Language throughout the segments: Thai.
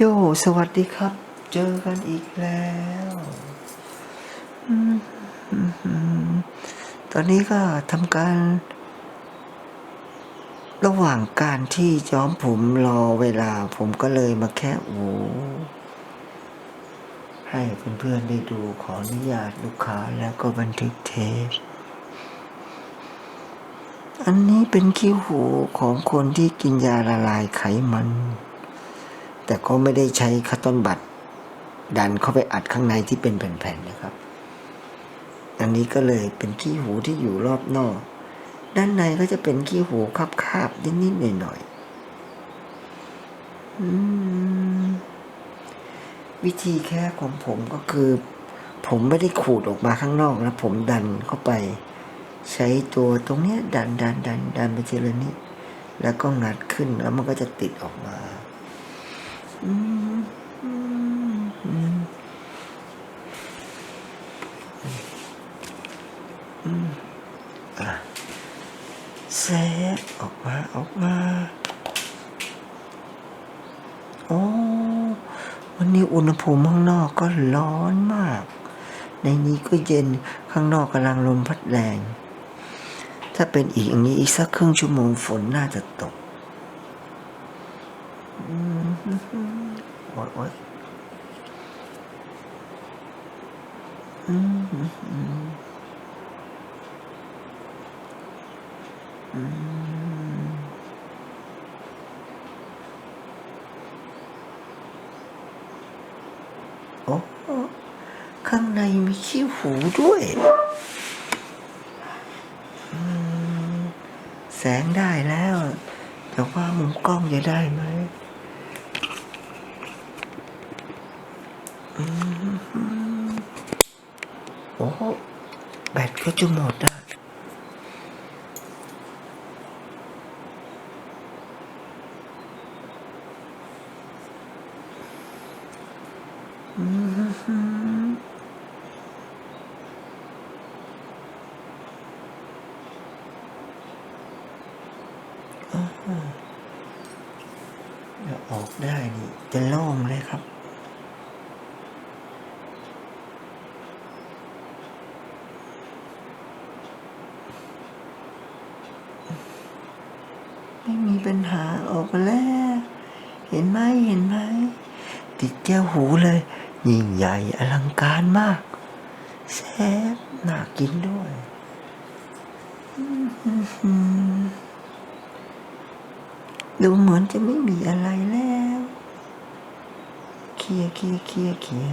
โยสวัสดีครับ เจอกันอีกแล้วตอนนี้ก็ทำการ ระหว่างการที่ย้อมผมรอเวลา ผมก็เลยมาแค่โอ้ให้เพื่อนๆได้ดูขออนุญาตลูกค้าแล้วก็บันทึกเทปอันนี้เป็นคิ้วหูของคนที่กินยาละลายไขมัน แต่ก็ไม่ได้ใช้คัตตอนบัตดันเข้าไปอัดข้างในที่เป็นแผ่นๆนะครับ อันนี้ก็เลยเป็นขี้หูที่อยู่รอบนอก ด้านในก็จะเป็นขี้หูคาบๆนิดๆหน่อยๆวิธีแค่ของผมก็คือ ผมไม่ได้ขูดออกมาข้างนอกนะผมดันเข้าไป ใช้ตัวตรงเนี้ย ดันดันดันดันไปทีละนิดแล้วก็งัดขึ้นแล้วมันก็จะติดออกมา อืมอืมอืมอืมอะเซออกมาออกมาโอ้วันนี้อุณหภูมิข้างนอกก็ร้อนมาก ในนี้ก็เย็นข้างนอกกำลังลมพัดแรง ถ้าเป็นอีกอย่างนี้อีกสักครึ่งชั่วโมงฝนน่าจะตกอืม โอ๊ยโอ๊ยอืมอืมอืมอืมโอ้ข้างในมีขี้หูด้วย แสงได้แล้ว แต่ว่ามุมกล้องจะได้ไหมอืม โอ้แบตก็จะหมดอะอืมเดี๋ยวออกได้นี่จะโล่งเลยครับ ปัญหาออกมาแล้ว เห็นไหมเห็นไหม ติดแก้วหูเลย ยิ่งใหญ่อลังการมาก แซ่บน่ากินด้วยดูเหมือนจะไม่มีอะไรแล้วเคลียเคลียเคลียเคลีย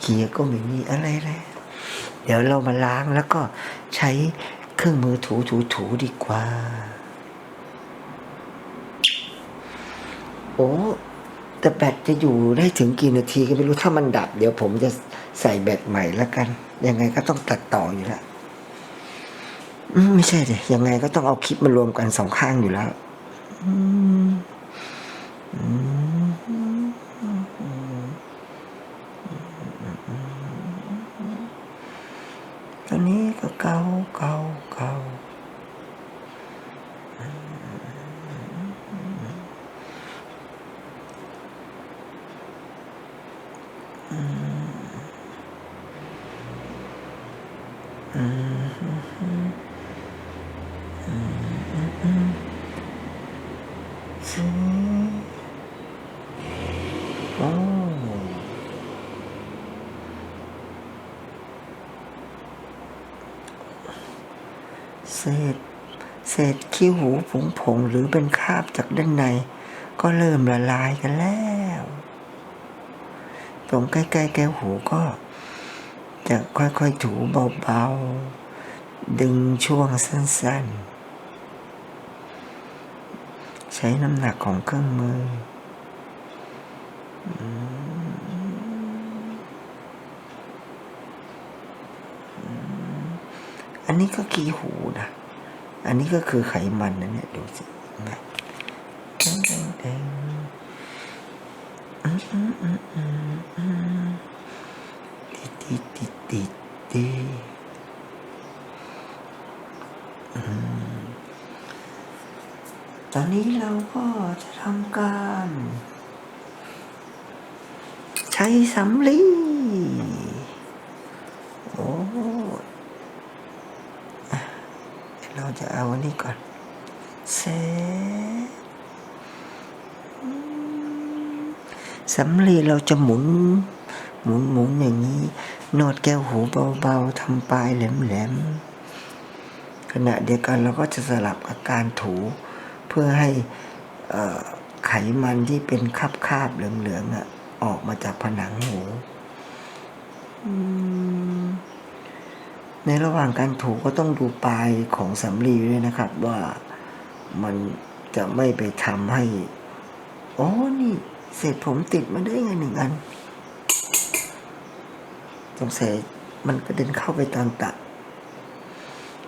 เคลียก็ไม่มีอะไรแล้ว เดี๋ยวเรามาล้างแล้วก็ใช้เครื่องมือถูถูถูดีกว่า โอ้แต่แบตจะอยู่ได้ถึงกี่นาทีก็ไม่รู้ถ้ามันดับ เดี๋ยวผมจะใส่แบตใหม่แล้วกัน ยังไงก็ต้องตัดต่ออยู่แล้วไม่ใช่เลยยังไงก็ต้องเอาคลิปมารวมกันสองข้างอยู่แล้วตอนนี้ก็เกาเกา เศษ เศษขี้หูผงผงหรือเป็นคราบจากด้านใน ก็เริ่มละลายกันแล้ว ตรงใกล้ๆแก้วหูก็ จะค่อยๆถูเบาๆ ดึงช่วงสั้นๆ ใช้น้ำหนักของเครื่องมืออันนี้ก็ขีหูนะ อันนี้ก็คือไขมันนะเนี่ย ดูสิเห็น ติดติดติดติดติดอืมตอนนี้เราก็จะทำการ ใช้สำลีโอ้เราจะเอาอันนี้ก่อนเซตอื สำลีเราจะหมุน หมุนหมุนอย่างนี้นวดแก้วหูเบาๆทำปลายแหลมๆขณะเดียวกันเราก็จะสลับกับการถูเพื่อให้ไขมันที่เป็นคราบเหลืองๆอะออกมาจากผนังหูในระหว่างการถูก็ต้องดูปลายของสำลีด้วยนะครับ ว่ามันจะไม่ไปทำให้โอ้นี่ เศษผมติดมาได้ไงหนึ่งอัน สงสัยมันกระเด็นเข้าไปตามตะ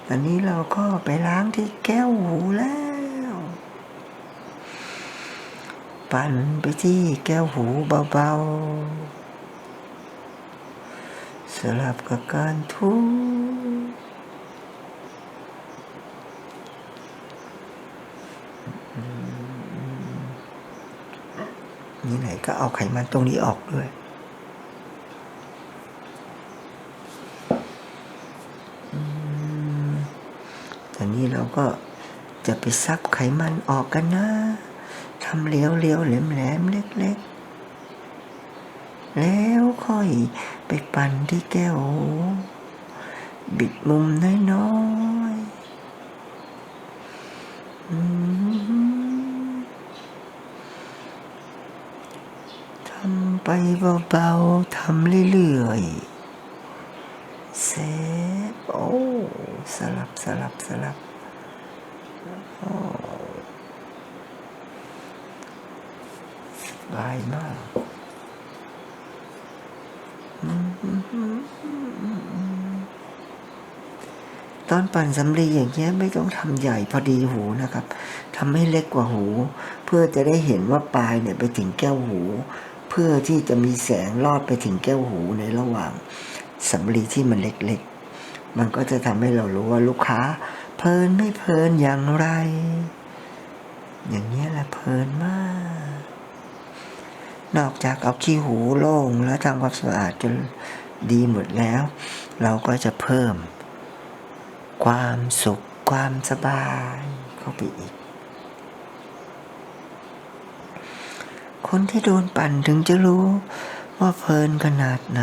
ตอนนี้เราก็ไปล้างที่แก้วหูแล้ว ปั่นไปที่แก้วหูเบาๆสลับกับการทู นี่ไหนก็เอาไขมันตรงนี้ออกด้วยตอนนี้เราก็จะไปซับไขมันออกกันนะทำเลี้ยวเลี้ยวๆแหลมแหลมๆเล็กๆ แล้วค่อยไปปั่นที่แก้ว บิดมุมน้อยๆอืมทำ ไปเบาๆทำเรื่อยๆเซฟโอ้สลับสลับสลับโอ้บายมากตอนปั่นสำลีอย่างเงี้ยไม่ต้องทำใหญ่พอดีหูนะครับทำให้เล็กกว่าหู เพื่อจะได้เห็นว่าปลายเนี่ยไปถึงแก้วหู พื่อที่จะมีแสงลอดไปถึงแก้วหูในระหว่างสำลีที่มันเล็กๆ มันก็จะทำให้เรารู้ว่าลูกค้า เพลินไม่เพลินอย่างไร อย่างนี้แหละเพลินมาก นอกจากเอาขี้หูโล่งแล้วทำความสะอาดจนดีหมดแล้ว เราก็จะเพิ่ม ความสุขความสบายเข้าไปอีก คนที่โดนปั่นถึงจะรู้ว่าเพลินขนาดไหน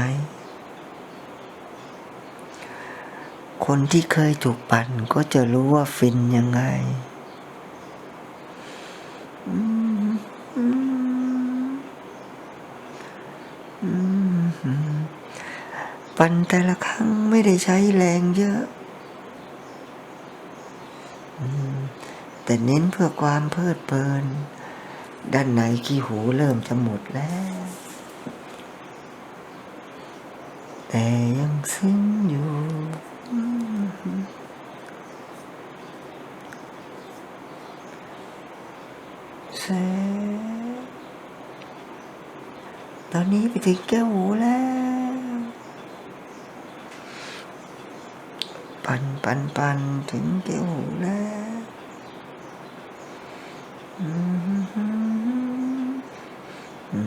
คนที่เคยถูกปั่นก็จะรู้ว่าฟินยังไงปั่นแต่ละครั้งไม่ได้ใช้แรงเยอะ แต่เน้นเพื่อความเพลิดเพลิน ด้านในขี้หูเริ่มจะหมดแล้ว แต่ยังซึ้งอยู่ แสตอนนี้ไปถึงแก้วหูแล้ว ปันปันปันถึงแก้วหูแล้ว อืมอื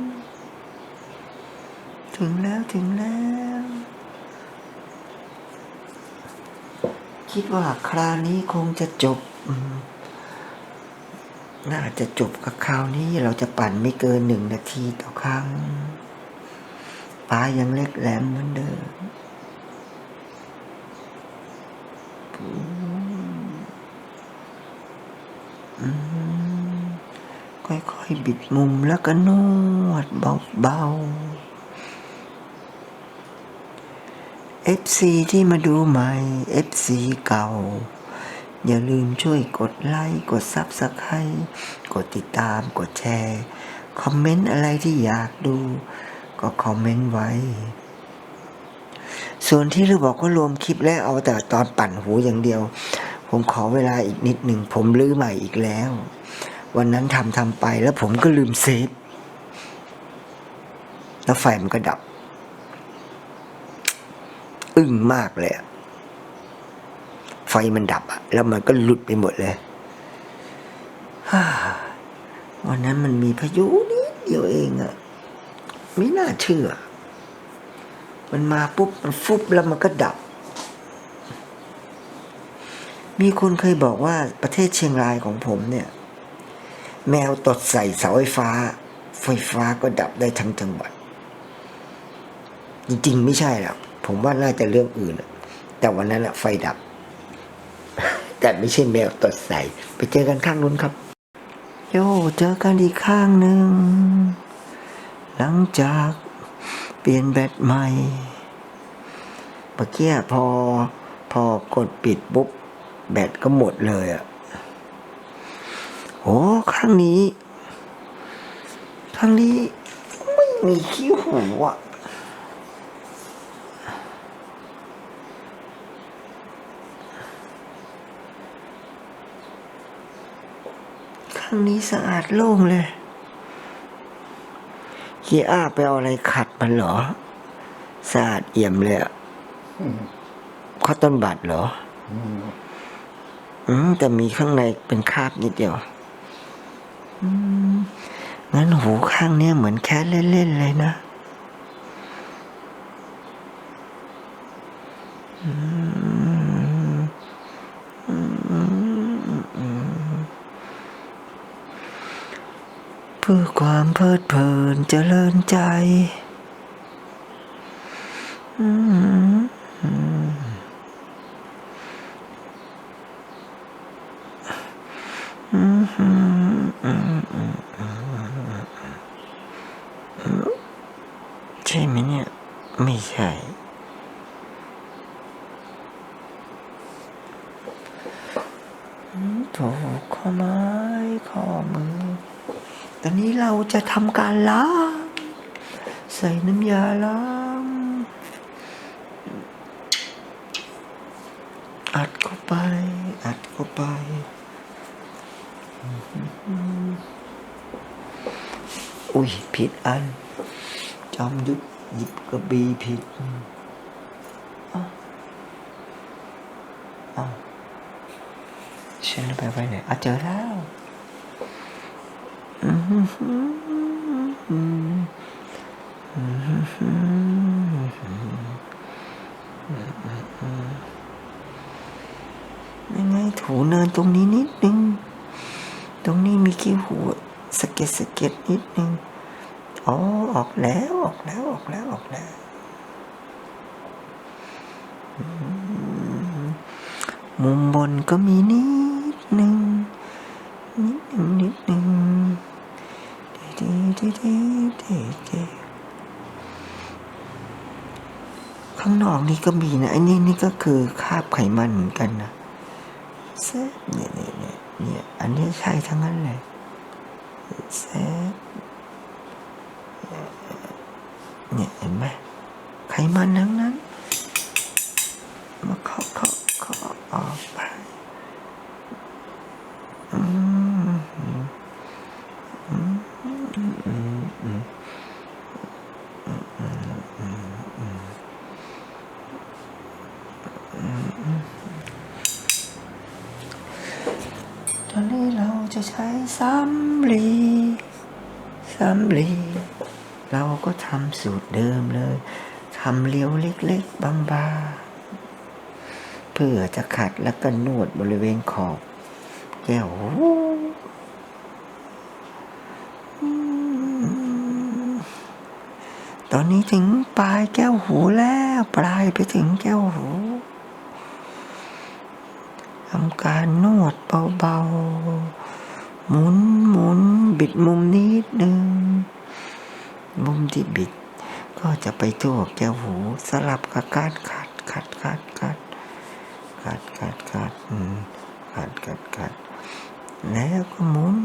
มถึงแล้วถึงแล้ว คิด ว่าคราวนี้คงจะจบ น่าจะจบกับคราวนี้เราจะปั่นไม่เกินหนึ่งนาทีต่อครั้งปลายังเล็กแหลมเหมือนเดิมค่อยๆบิดมุมแล้วก็นวดเบาๆ FC ที่มาดูใหม่ FC เก่า อย่าลืมช่วยกดไลค์ กดซับสไครต์กดติดตาม กดแชร์ คอมเมนต์อะไรที่อยากดู ก็คอมเมนต์ไว้ ส่วนที่เราบอกว่ารวมคลิปแล้วเอาแต่ตอนปั่นหูอย่างเดียว ผมขอเวลาอีกนิดหนึ่ง ผมลื้อใหม่อีกแล้ว วันนั้นทำทำไปแล้วผมก็ลืมเซฟ แล้วไฟมันก็ดับ อึ้งมากเลยไฟมันดับอะแล้วมันก็หลุดไปหมดเลยวันนั้นมันมีพายุนิดเดียวเองอะไม่น่าเชื่อ มันมาปุ๊บมันฟุบแล้วมันก็ดับ มีคนเคยบอกว่าประเทศเชียงรายของผมเนี่ย แมวตดใส่เสาไฟฟ้า ไฟฟ้าก็ดับได้ทั้งจังหวัด จริง ๆ ไม่ใช่หรอก ผมว่าน่าจะเรื่องอื่น แต่วันนั้นอะไฟดับ แต่ไม่ใช่แมวตดใส่ไปเจอกันข้างนู้นครับ โยเจอกันอีกข้างหนึ่ง หลังจากเปลี่ยนแบตใหม่เมื่อกี้พอพอกดปิดปุ๊บแบตก็หมดเลยอะโอ้ข้างนี้ข้างนี้ไม่มีขี้หูอะางนี้สะอาดโล่งเลยขี้อ้าไปเอาอะไรขัดมันเหรอสะอาดเอี่ยมเลยอะข้าต้นบัตรเหรอ อืมแต่มีข้างในเป็นคราบนิดเดียว อืมงั้นหูข้างเนี้ยเหมือนแค่เล่นๆเลยนะ อืมอืมอืม เพื่อความเพลิดเพลินเจริญใจอืใช่ไหมเนี่ย ไม่ใช่โถข้อไม้ข้อมือ ตอนนี้เราจะทำการล้าง ใส่น้ำยาล้างอัดเข้าไป อัดเข้าไป อุ้ยผิดอัน จอมยุทธหยิบกระบี่ผิดอ้าวอ้าวฉันไปไว้ไหนอะเจอแล้ว ยังไงถูเนินตรงนี้นิดนึง ตรงนี้มีขี้หูสะเก็ดสะเก็ดนิดนึง อ๋อ ออกแล้วออกแล้วออกแล้วออกแล้วมุมบนก็มีนิดหนึ่งนิดหนึ่งนิดหนึ่ง ข้างนอกนี่ก็มีนะไอ้นี่นี่ก็คือคราบไขมันเหมือนกันนะเซฟเนี่ยเนี่ยเนี่ยเนี่ยอันนี้ใช่ทั้งนั้นเลยเซฟเนี่ยเห็นไหมไขมันทั้งนั้น ตอนนี้เราจะใช้สำลีสำลีเราก็ทำสูตรเดิมเลยทำเลี้ยวเล็ก ๆ บางๆ เพื่อจะขัดแล้วก็นวดบริเวณขอบแก้วหูตอนนี้ถึงปลายแก้วหูแล้ว ปลายไปถึงแก้วหูำการนวดเบาๆ หมุนหมุนบิดมุมนิดนึง มุมที่บิด ก็จะไปทั่วแก้วหูสลับกับการขัดขัดขัดขัดขัดขัดขัดขัดขัดขัดแล้วก็หมุน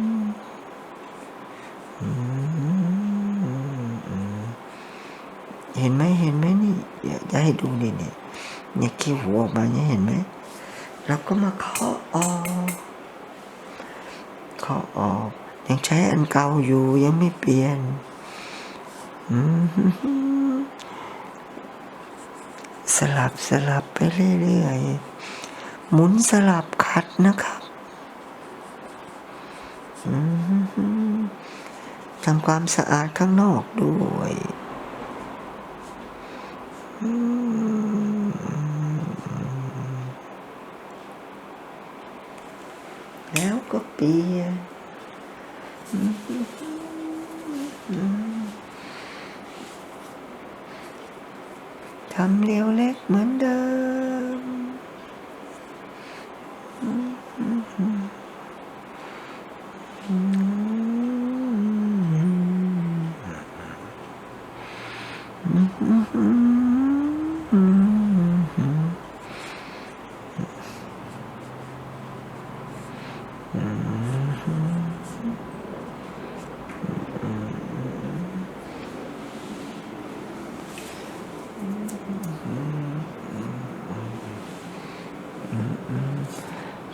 เห็นไหมเห็นไหมนี่อยากให้ดูนี่เนี่ยเนี่ยขี้หูออกมาเนี่ยเห็นไหม เราก็มาเคาะออกเคาะออก ยังใช้อันเก่าอยู่ยังไม่เปลี่ยนสลับสลับไปเรื่อยๆหมุนสลับขัดนะครับทำความสะอาดข้างนอกด้วยำเลี้ยวเล็กเหมือนเดิม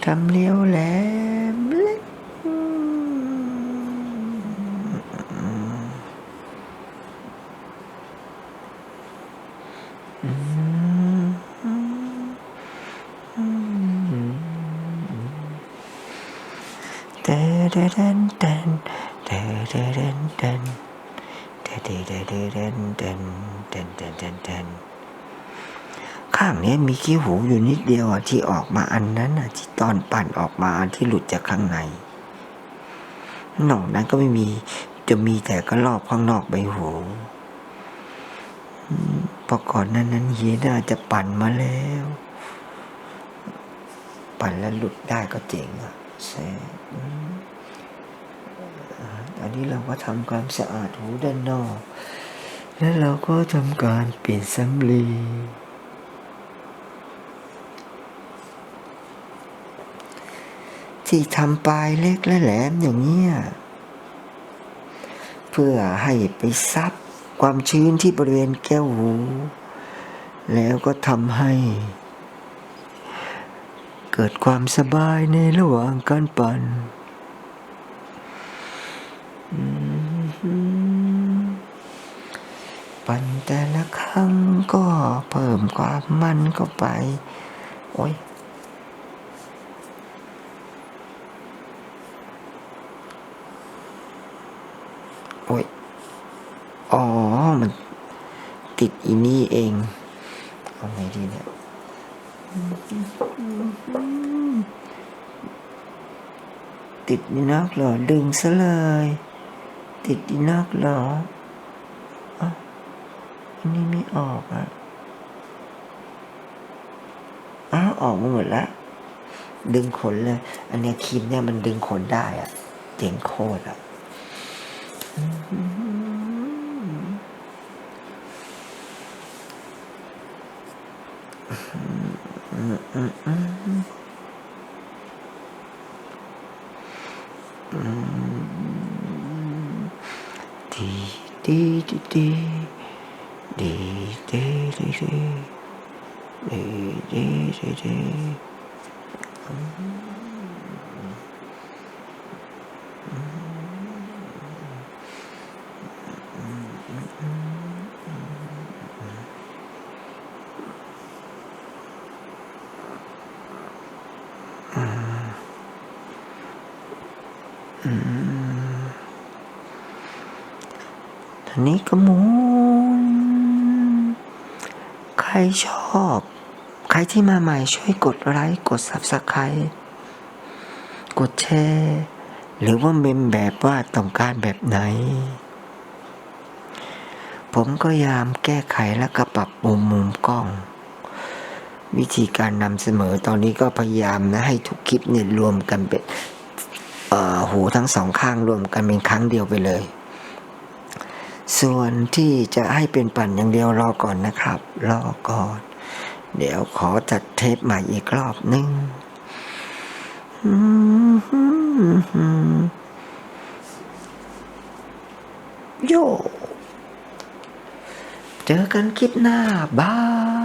ทำเลี้ยวแหลมเล็กเตเดเดนเดนเตเดเดนเดนเตเดเดเดเดนเดนเดนเดนเดนเดน ข้างนี้มีขี้หูอยู่นิดเดียวอะที่ออกมาอันนั้นอะที่ตอนปั่นออกมาอันที่หลุดจากข้างในนอกนั้นก็ไม่มีจะมีแต่ก็รอบข้างนอกใบหูพระก่อนนั้นนั้นเฮียน่าจะปั่นมาแล้ว ปั่นแล้วหลุดได้ก็เจ๋งอะแซ่อืมอ่าอันนี้เราก็ทำความสะอาดหูด้านนอก แล้วเราก็ทำการเปลี่ยนสำลี ที่ทำปลายเล็กและแหลมอย่างเนี้ยเพื่อให้ไปซับความชื้นที่บริเวณแก้วหู แล้วก็ทำให้ เกิดความสบายในระหว่างการปั่นปั่นแต่ละครั้งก็เพิ่มความมันเข้าไป โอ้ย โอ้ย อ๋อ มันติดอีนี่เอง เอาไงดีเนี่ย ติดนี่นักเหรอ ดึงซะเลย ติดนี่นักเหรออะอันนี้ไม่ออกอะอ้าวออกมาหมดแล้วดึงขนเลย อันนี้ครีมเนี่ยมันดึงขนได้อะเจ๋งโคตรอะ ดีดีดีดีดีดีดีดีดีดี ดีดีทีนี้ก็หมุนใครชอบ ใครที่มาใหม่ช่วยกดไลค์กด subscribe กดแชร์หรือว่าเมมแบบว่าต้องการแบบไหน ผมก็พยายามแก้ไขและก็ปรับมุมมุมกล้อง วิธีการนำเสมอตอนนี้ก็พยายามนะให้ทุกคลิปเนี่ยรวมกันเป็น หูทั้งสองข้างรวมกันเป็นครั้งเดียวไปเลย ส่วนที่จะให้เป็นปั่นอย่างเดียวรอก่อนนะครับ รอก่อน เดี๋ยวขอจัดเทปใหม่อีกรอบหนึ่งโย เจอกันคลิปหน้า บาย